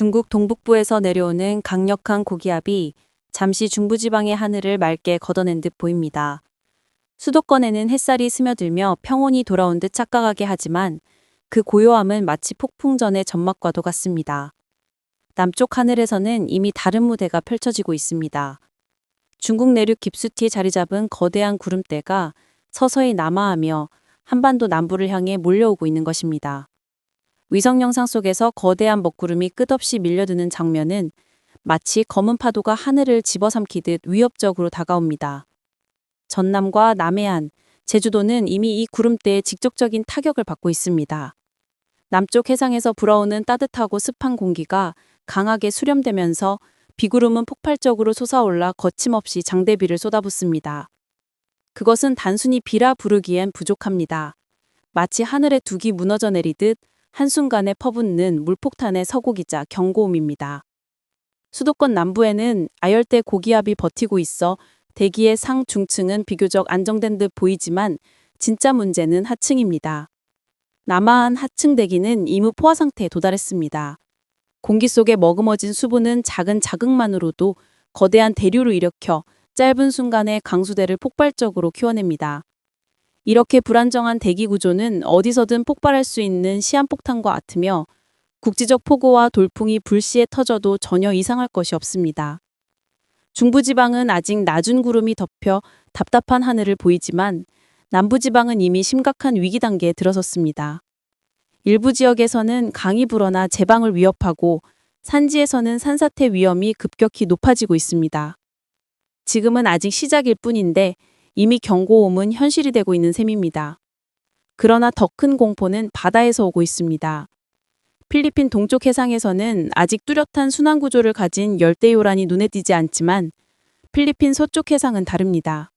중국 동북부에서 내려오는 강력한 고기압이 잠시 중부지방의 하늘을 맑게 걷어낸 듯 보입니다. 수도권에는 햇살이 스며들며 평온이 돌아온 듯 착각하게 하지만 그 고요함은 마치 폭풍 전의 점막과도 같습니다. 남쪽 하늘에서는 이미 다른 무대가 펼쳐지고 있습니다. 중국 내륙 깊숙이 자리 잡은 거대한 구름대가 서서히 남하하며 한반도 남부를 향해 몰려오고 있는 것입니다. 위성 영상 속에서 거대한 먹구름이 끝없이 밀려드는 장면은 마치 검은 파도가 하늘을 집어삼키듯 위협적으로 다가옵니다. 전남과 남해안, 제주도는 이미 이 구름대의 직접적인 타격을 받고 있습니다. 남쪽 해상에서 불어오는 따뜻하고 습한 공기가 강하게 수렴되면서 비구름은 폭발적으로 솟아올라 거침없이 장대비를 쏟아붓습니다. 그것은 단순히 비라 부르기엔 부족합니다. 마치 하늘의 둑이 무너져 내리듯 한순간에 퍼붓는 물폭탄의 서곡이자 경고음입니다. 수도권 남부에는 아열대 고기압이 버티고 있어 대기의 상 중층은 비교적 안정된 듯 보이지만 진짜 문제는 하층입니다. 남하한 하층 대기는 이무 포화 상태에 도달했습니다. 공기 속에 머금어진 수분은 작은 자극만으로도 거대한 대류를 일으켜 짧은 순간에 강수대를 폭발적으로 키워냅니다. 이렇게 불안정한 대기 구조는 어디서든 폭발할 수 있는 시한폭탄과 같으며 국지적 폭우와 돌풍이 불시에 터져도 전혀 이상할 것이 없습니다. 중부지방은 아직 낮은 구름이 덮여 답답한 하늘을 보이지만 남부지방은 이미 심각한 위기 단계에 들어섰습니다. 일부 지역에서는 강이 불어나 제방을 위협하고 산지에서는 산사태 위험이 급격히 높아지고 있습니다. 지금은 아직 시작일 뿐인데 이미 경고음은 현실이 되고 있는 셈입니다. 그러나 더 큰 공포는 바다에서 오고 있습니다. 필리핀 동쪽 해상에서는 아직 뚜렷한 순환 구조를 가진 열대 요란이 눈에 띄지 않지만 필리핀 서쪽 해상은 다릅니다.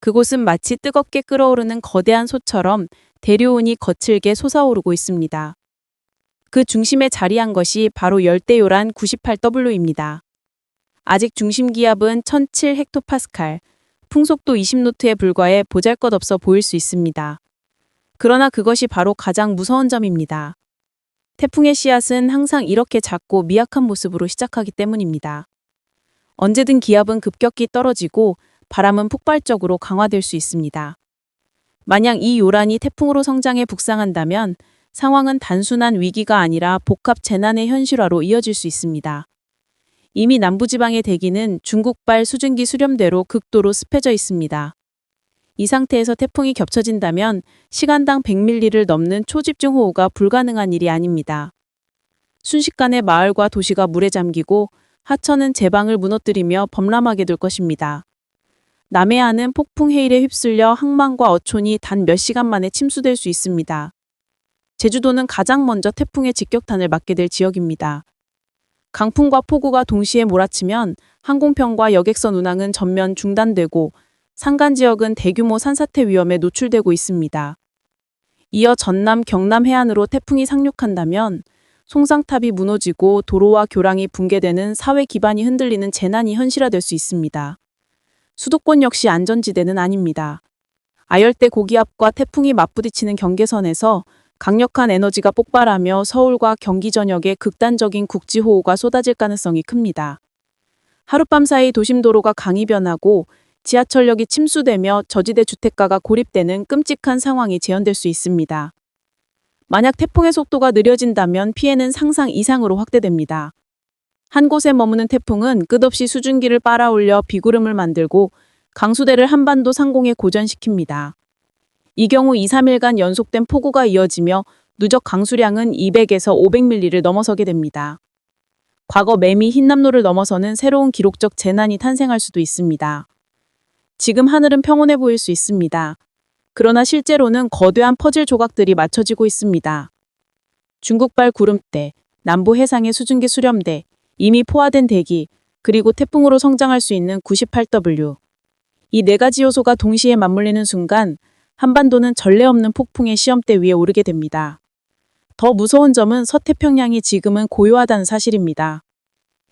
그곳은 마치 뜨겁게 끓어오르는 거대한 소처럼 대류운이 거칠게 솟아오르고 있습니다. 그 중심에 자리한 것이 바로 열대 요란 98W입니다. 아직 중심 기압은 1007 헥토파스칼, 풍속도 20노트에 불과해 보잘것없어 보일 수 있습니다. 그러나 그것이 바로 가장 무서운 점입니다. 태풍의 씨앗은 항상 이렇게 작고 미약한 모습으로 시작하기 때문입니다. 언제든 기압은 급격히 떨어지고 바람은 폭발적으로 강화될 수 있습니다. 만약 이 요란이 태풍으로 성장해 북상한다면 상황은 단순한 위기가 아니라 복합 재난의 현실화로 이어질 수 있습니다. 이미 남부지방의 대기는 중국발 수증기 수렴대로 극도로 습해져 있습니다. 이 상태에서 태풍이 겹쳐진다면 시간당 100밀리를 넘는 초집중 호우가 불가능한 일이 아닙니다. 순식간에 마을과 도시가 물에 잠기고 하천은 제방을 무너뜨리며 범람하게 될 것입니다. 남해안은 폭풍 해일에 휩쓸려 항만과 어촌이 단 몇 시간 만에 침수될 수 있습니다. 제주도는 가장 먼저 태풍의 직격탄을 맞게 될 지역입니다. 강풍과 폭우가 동시에 몰아치면 항공편과 여객선 운항은 전면 중단되고 산간 지역은 대규모 산사태 위험에 노출되고 있습니다. 이어 전남 경남 해안으로 태풍이 상륙한다면 송상탑이 무너지고 도로와 교량이 붕괴되는 사회 기반이 흔들리는 재난이 현실화될 수 있습니다. 수도권 역시 안전지대는 아닙니다. 아열대 고기압과 태풍이 맞부딪히는 경계선에서 강력한 에너지가 폭발하며 서울과 경기 전역에 극단적인 국지호우가 쏟아질 가능성이 큽니다. 하룻밤 사이 도심 도로가 강이 변하고 지하철역이 침수되며 저지대 주택가가 고립되는 끔찍한 상황이 재현될 수 있습니다. 만약 태풍의 속도가 느려진다면 피해는 상상 이상으로 확대됩니다. 한 곳에 머무는 태풍은 끝없이 수증기를 빨아올려 비구름을 만들고 강수대를 한반도 상공에 고전시킵니다. 이 경우 2, 3일간 연속된 폭우가 이어지며 누적 강수량은 200에서 500밀리를 넘어서게 됩니다. 과거 매미 흰남노를 넘어서는 새로운 기록적 재난이 탄생할 수도 있습니다. 지금 하늘은 평온해 보일 수 있습니다. 그러나 실제로는 거대한 퍼즐 조각들이 맞춰지고 있습니다. 중국발 구름대, 남부 해상의 수증기 수렴대, 이미 포화된 대기, 그리고 태풍으로 성장할 수 있는 98W. 이 네 가지 요소가 동시에 맞물리는 순간 한반도는 전례 없는 폭풍의 시험대 위에 오르게 됩니다. 더 무서운 점은 서태평양이 지금은 고요하다는 사실입니다.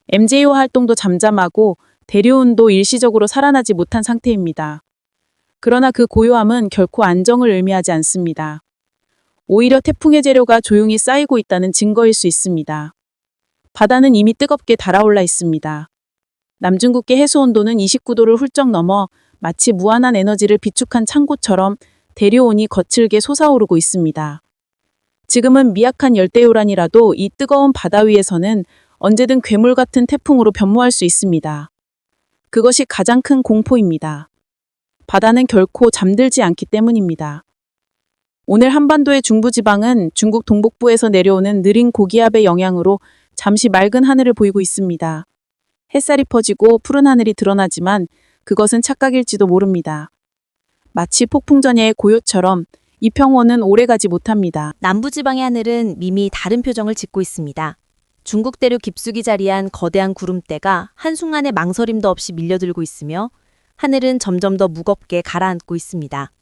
MJO 활동도 잠잠하고 대류운도 일시적으로 살아나지 못한 상태입니다. 그러나 그 고요함은 결코 안정을 의미하지 않습니다. 오히려 태풍의 재료가 조용히 쌓이고 있다는 증거일 수 있습니다. 바다는 이미 뜨겁게 달아올라 있습니다. 남중국해 해수 온도는 29도를 훌쩍 넘어 마치 무한한 에너지를 비축한 창고처럼 대류온이 거칠게 솟아오르고 있습니다. 지금은 미약한 열대요란이라도 이 뜨거운 바다 위에서는 언제든 괴물 같은 태풍으로 변모할 수 있습니다. 그것이 가장 큰 공포입니다. 바다는 결코 잠들지 않기 때문입니다. 오늘 한반도의 중부지방은 중국 동북부에서 내려오는 느린 고기압의 영향으로 잠시 맑은 하늘을 보이고 있습니다. 햇살이 퍼지고 푸른 하늘이 드러나지만 그것은 착각일지도 모릅니다. 마치 폭풍전야의 고요처럼 이 평원은 오래가지 못합니다. 남부지방의 하늘은 미미 다른 표정을 짓고 있습니다. 중국 대륙 깊숙이 자리한 거대한 구름대가 한순간에 망설임도 없이 밀려들고 있으며 하늘은 점점 더 무겁게 가라앉고 있습니다.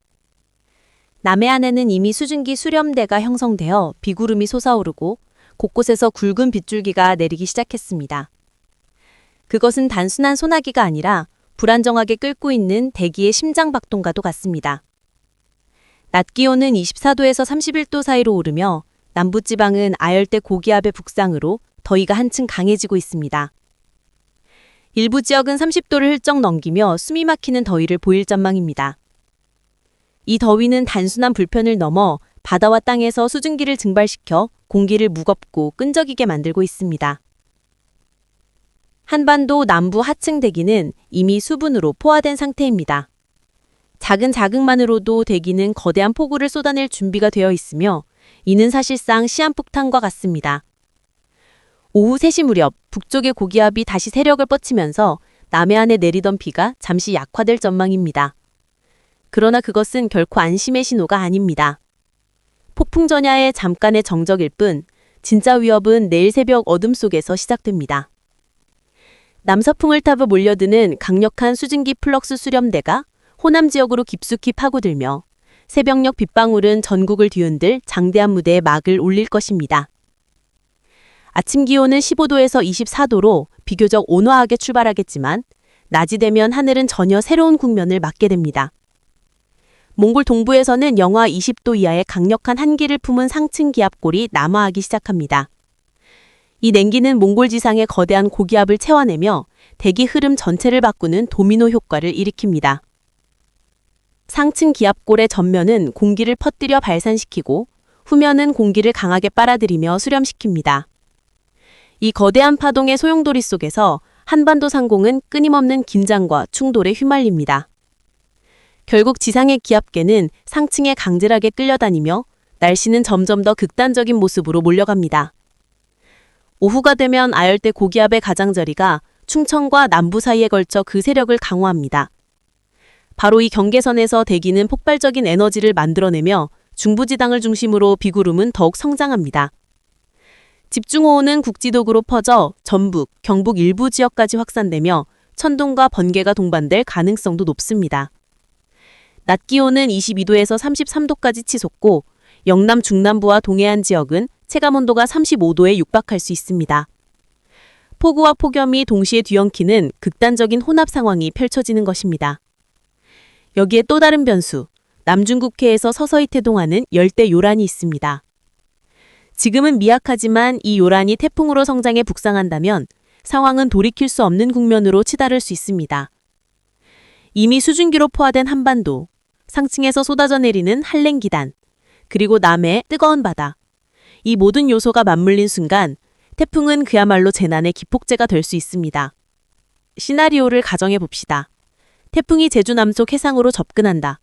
남해안에는 이미 수증기 수렴대가 형성되어 비구름이 솟아오르고 곳곳에서 굵은 빗줄기가 내리기 시작했습니다. 그것은 단순한 소나기가 아니라 불안정하게 끓고 있는 대기의 심장 박동과도 같습니다. 낮 기온은 24도에서 31도 사이로 오르며 남부지방은 아열대 고기압의 북상으로 더위가 한층 강해지고 있습니다. 일부 지역은 30도를 훌쩍 넘기며 숨이 막히는 더위를 보일 전망입니다. 이 더위는 단순한 불편을 넘어 바다와 땅에서 수증기를 증발시켜 공기를 무겁고 끈적이게 만들고 있습니다. 한반도 남부 하층 대기는 이미 수분으로 포화된 상태입니다. 작은 자극만으로도 대기는 거대한 폭우를 쏟아낼 준비가 되어 있으며 이는 사실상 시한폭탄과 같습니다. 오후 3시 무렵 북쪽의 고기압이 다시 세력을 뻗치면서 남해안에 내리던 비가 잠시 약화될 전망입니다. 그러나 그것은 결코 안심의 신호가 아닙니다. 폭풍 전야의 잠깐의 정적일 뿐 진짜 위협은 내일 새벽 어둠 속에서 시작됩니다. 남서풍을 타고 몰려드는 강력한 수증기 플럭스 수렴대가 호남 지역으로 깊숙이 파고들며 새벽녘 빗방울은 전국을 뒤흔들 장대한 무대에 막을 올릴 것입니다. 아침 기온은 15도에서 24도로 비교적 온화하게 출발하겠지만 낮이 되면 하늘은 전혀 새로운 국면을 맞게 됩니다. 몽골 동부에서는 영하 20도 이하의 강력한 한기를 품은 상층 기압골이 남하하기 시작합니다. 이 냉기는 몽골 지상의 거대한 고기압을 채워내며 대기 흐름 전체를 바꾸는 도미노 효과를 일으킵니다. 상층 기압골의 전면은 공기를 퍼뜨려 발산시키고 후면은 공기를 강하게 빨아들이며 수렴시킵니다. 이 거대한 파동의 소용돌이 속에서 한반도 상공은 끊임없는 긴장과 충돌에 휘말립니다. 결국 지상의 기압계는 상층에 강제하게 끌려다니며 날씨는 점점 더 극단적인 모습으로 몰려갑니다. 오후가 되면 아열대 고기압의 가장자리가 충청과 남부 사이에 걸쳐 그 세력을 강화합니다. 바로 이 경계선에서 대기는 폭발적인 에너지를 만들어내며 중부지방을 중심으로 비구름은 더욱 성장합니다. 집중호우는 국지독으로 퍼져 전북, 경북 일부 지역까지 확산되며 천둥과 번개가 동반될 가능성도 높습니다. 낮 기온은 22도에서 33도까지 치솟고 영남 중남부와 동해안 지역은 체감온도가 35도에 육박할 수 있습니다. 폭우와 폭염이 동시에 뒤엉키는 극단적인 혼합 상황이 펼쳐지는 것입니다. 여기에 또 다른 변수, 남중국해에서 서서히 태동하는 열대 요란이 있습니다. 지금은 미약하지만 이 요란이 태풍으로 성장해 북상한다면 상황은 돌이킬 수 없는 국면으로 치달을 수 있습니다. 이미 수증기로 포화된 한반도, 상층에서 쏟아져 내리는 한랭기단, 그리고 남해 뜨거운 바다. 이 모든 요소가 맞물린 순간 태풍은 그야말로 재난의 기폭제가 될 수 있습니다. 시나리오를 가정해 봅시다. 태풍이 제주 남쪽 해상으로 접근한다.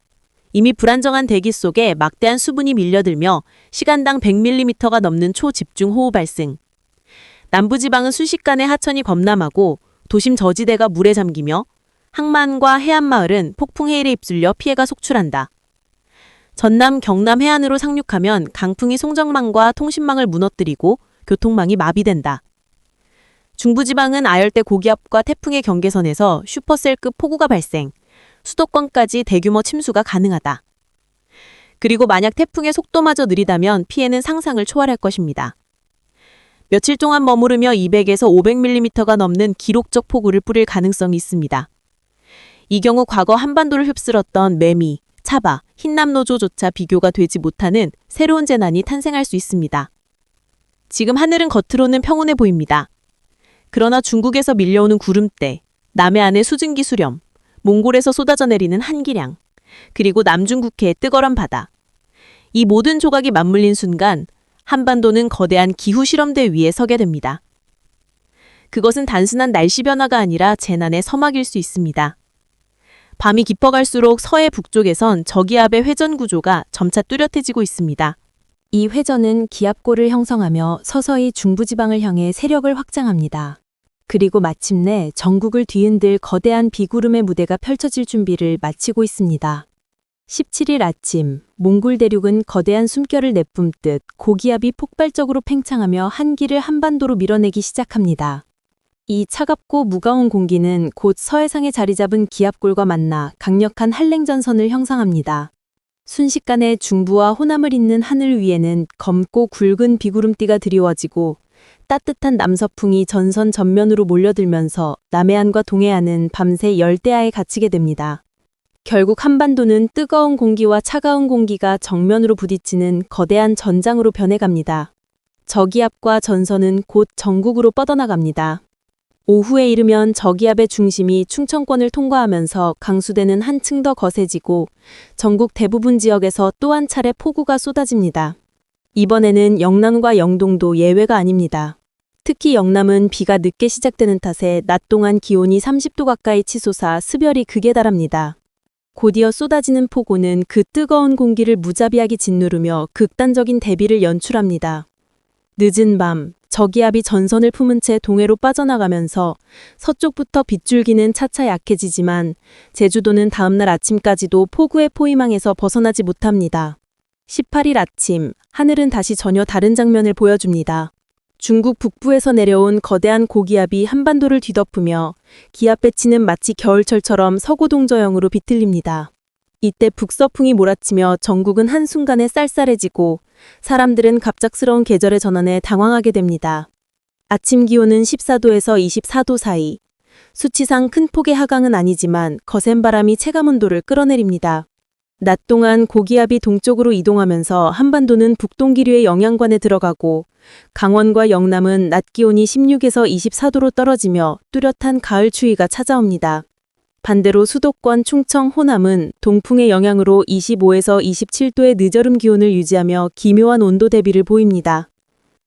이미 불안정한 대기 속에 막대한 수분이 밀려들며 시간당 100mm가 넘는 초집중 호우 발생. 남부지방은 순식간에 하천이 범람하고 도심 저지대가 물에 잠기며 항만과 해안마을은 폭풍 해일에 휩쓸려 피해가 속출한다. 전남 경남 해안으로 상륙하면 강풍이 송정망과 통신망을 무너뜨리고 교통망이 마비된다. 중부지방은 아열대 고기압과 태풍의 경계선에서 슈퍼셀급 폭우가 발생, 수도권까지 대규모 침수가 가능하다. 그리고 만약 태풍의 속도마저 느리다면 피해는 상상을 초월할 것입니다. 며칠 동안 머무르며 200에서 500mm가 넘는 기록적 폭우를 뿌릴 가능성이 있습니다. 이 경우 과거 한반도를 휩쓸었던 매미, 차바, 흰남노조조차 비교가 되지 못하는 새로운 재난이 탄생할 수 있습니다. 지금 하늘은 겉으로는 평온해 보입니다. 그러나 중국에서 밀려오는 구름대, 남해안의 수증기 수렴, 몽골에서 쏟아져 내리는 한기량, 그리고 남중국해의 뜨거란 바다. 이 모든 조각이 맞물린 순간 한반도는 거대한 기후 실험대 위에 서게 됩니다. 그것은 단순한 날씨 변화가 아니라 재난의 서막일 수 있습니다. 밤이 깊어갈수록 서해 북쪽에선 저기압의 회전 구조가 점차 뚜렷해지고 있습니다. 이 회전은 기압골을 형성하며 서서히 중부지방을 향해 세력을 확장합니다. 그리고 마침내 전국을 뒤흔들 거대한 비구름의 무대가 펼쳐질 준비를 마치고 있습니다. 17일 아침, 몽골 대륙은 거대한 숨결을 내뿜듯 고기압이 폭발적으로 팽창하며 한기를 한반도로 밀어내기 시작합니다. 이 차갑고 무거운 공기는 곧 서해상에 자리 잡은 기압골과 만나 강력한 한랭전선을 형성합니다. 순식간에 중부와 호남을 잇는 하늘 위에는 검고 굵은 비구름띠가 드리워지고 따뜻한 남서풍이 전선 전면으로 몰려들면서 남해안과 동해안은 밤새 열대야에 갇히게 됩니다. 결국 한반도는 뜨거운 공기와 차가운 공기가 정면으로 부딪히는 거대한 전장으로 변해갑니다. 저기압과 전선은 곧 전국으로 뻗어나갑니다. 오후에 이르면 저기압의 중심이 충청권을 통과하면서 강수대는 한층 더 거세지고 전국 대부분 지역에서 또 한 차례 폭우가 쏟아집니다. 이번에는 영남과 영동도 예외가 아닙니다. 특히 영남은 비가 늦게 시작되는 탓에 낮 동안 기온이 30도 가까이 치솟아 습열이 극에 달합니다. 곧이어 쏟아지는 폭우는 그 뜨거운 공기를 무자비하게 짓누르며 극단적인 대비를 연출합니다. 늦은 밤, 저기압이 전선을 품은 채 동해로 빠져나가면서 서쪽부터 빗줄기는 차차 약해지지만 제주도는 다음날 아침까지도 폭우의 포위망에서 벗어나지 못합니다. 18일 아침, 하늘은 다시 전혀 다른 장면을 보여줍니다. 중국 북부에서 내려온 거대한 고기압이 한반도를 뒤덮으며 기압 배치는 마치 겨울철처럼 서고동저형으로 비틀립니다. 이때 북서풍이 몰아치며 전국은 한순간에 쌀쌀해지고 사람들은 갑작스러운 계절의 전환에 당황하게 됩니다. 아침 기온은 14도에서 24도 사이. 수치상 큰 폭의 하강은 아니지만 거센 바람이 체감 온도를 끌어내립니다. 낮 동안 고기압이 동쪽으로 이동하면서 한반도는 북동기류의 영향관에 들어가고 강원과 영남은 낮 기온이 16에서 24도로 떨어지며 뚜렷한 가을 추위가 찾아옵니다. 반대로 수도권 충청 호남은 동풍의 영향으로 25에서 27도의 늦여름 기온을 유지하며 기묘한 온도 대비를 보입니다.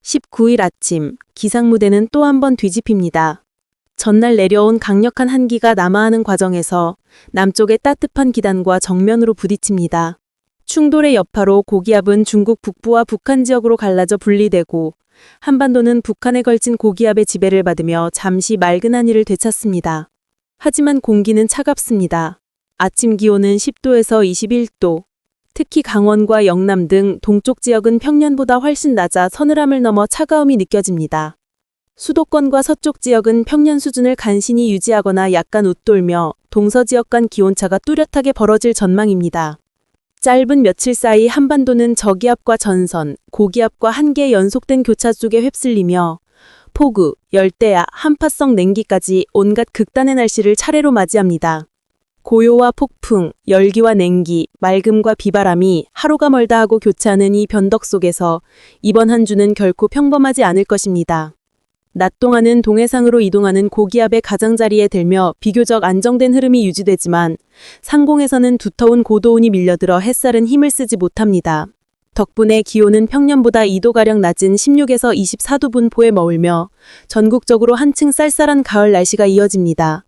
19일 아침 기상무대는 또 한 번 뒤집힙니다. 전날 내려온 강력한 한기가 남하하는 과정에서 남쪽의 따뜻한 기단과 정면으로 부딪힙니다. 충돌의 여파로 고기압은 중국 북부와 북한 지역으로 갈라져 분리되고 한반도는 북한에 걸친 고기압의 지배를 받으며 잠시 맑은 하늘을 되찾습니다. 하지만 공기는 차갑습니다. 아침 기온은 10도에서 21도. 특히 강원과 영남 등 동쪽 지역은 평년보다 훨씬 낮아 서늘함을 넘어 차가움이 느껴집니다. 수도권과 서쪽 지역은 평년 수준을 간신히 유지하거나 약간 웃돌며 동서 지역 간 기온차가 뚜렷하게 벌어질 전망입니다. 짧은 며칠 사이 한반도는 저기압과 전선, 고기압과 한계 연속된 교차 속에 휩쓸리며 폭우, 열대야, 한파성 냉기까지 온갖 극단의 날씨를 차례로 맞이합니다. 고요와 폭풍, 열기와 냉기, 맑음과 비바람이 하루가 멀다 하고 교차하는 이 변덕 속에서 이번 한 주는 결코 평범하지 않을 것입니다. 낮 동안은 동해상으로 이동하는 고기압의 가장자리에 들며 비교적 안정된 흐름이 유지되지만 상공에서는 두터운 고도온이 밀려들어 햇살은 힘을 쓰지 못합니다. 덕분에 기온은 평년보다 2도가량 낮은 16에서 24도 분포에 머물며 전국적으로 한층 쌀쌀한 가을 날씨가 이어집니다.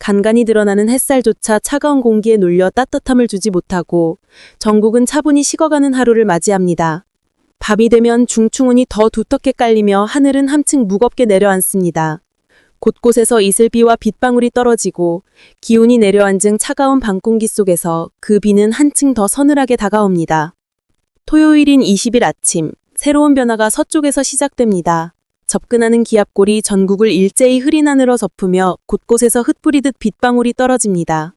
간간히 드러나는 햇살조차 차가운 공기에 눌려 따뜻함을 주지 못하고 전국은 차분히 식어가는 하루를 맞이합니다. 밤이 되면 중충운이 더 두텁게 깔리며 하늘은 한층 무겁게 내려앉습니다. 곳곳에서 이슬비와 빗방울이 떨어지고 기운이 내려앉은 차가운 밤 공기 속에서 그 비는 한층 더 서늘하게 다가옵니다. 토요일인 20일 아침, 새로운 변화가 서쪽에서 시작됩니다. 접근하는 기압골이 전국을 일제히 흐린 하늘로 덮으며 곳곳에서 흩뿌리듯 빗방울이 떨어집니다.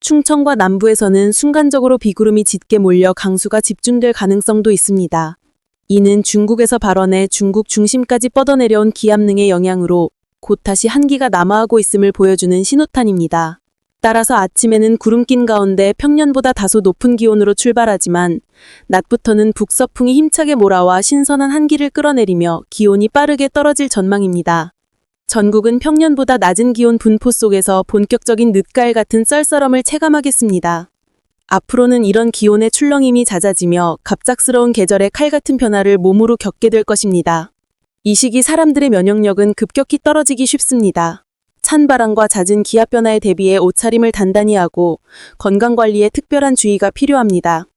충청과 남부에서는 순간적으로 비구름이 짙게 몰려 강수가 집중될 가능성도 있습니다. 이는 중국에서 발원해 중국 중심까지 뻗어내려온 기압능의 영향으로 곧 다시 한기가 남하하고 있음을 보여주는 신호탄입니다. 따라서 아침에는 구름 낀 가운데 평년보다 다소 높은 기온으로 출발하지만 낮부터는 북서풍이 힘차게 몰아와 신선한 한기를 끌어내리며 기온이 빠르게 떨어질 전망입니다. 전국은 평년보다 낮은 기온 분포 속에서 본격적인 늦가을 같은 썰썰함을 체감하겠습니다. 앞으로는 이런 기온의 출렁임이 잦아지며 갑작스러운 계절의 칼 같은 변화를 몸으로 겪게 될 것입니다. 이 시기 사람들의 면역력은 급격히 떨어지기 쉽습니다. 찬 바람과 잦은 기압 변화에 대비해 옷차림을 단단히 하고 건강 관리에 특별한 주의가 필요합니다.